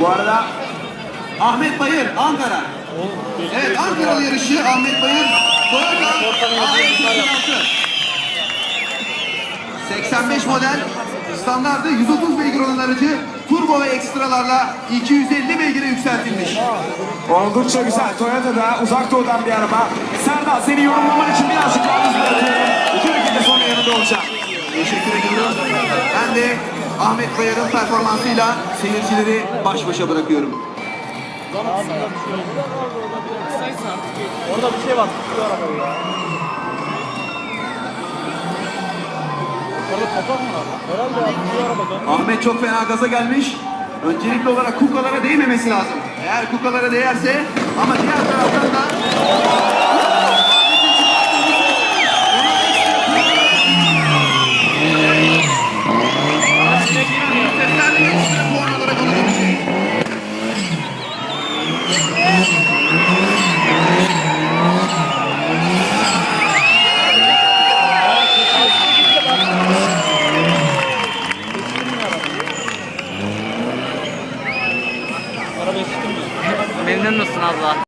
Bu arada Ahmet Bayır, Ankara. Evet, Ankaralı yarışı Ahmet Bayır. Toyota AE86. 85 model standardı 130 beygir olan aracı turbo ve ekstralarla 250 beygire yükseltilmiş. Oldukça güzel. Toyota'da uzak doğudan bir araba. Serdar seni yorumlaman için birazcık hızlı bırakıyorum. İki dakika sonra yanında olacağım. Teşekkür ediyorum. Ben de Ahmet Bayar'ın performansıyla seyircileri baş başa bırakıyorum. Orada bir şey var. Ahmet çok fena gaza gelmiş. Öncelikli olarak kukalara değmemesi lazım. Eğer kukalara değerse ama diğer Memnun musun abla?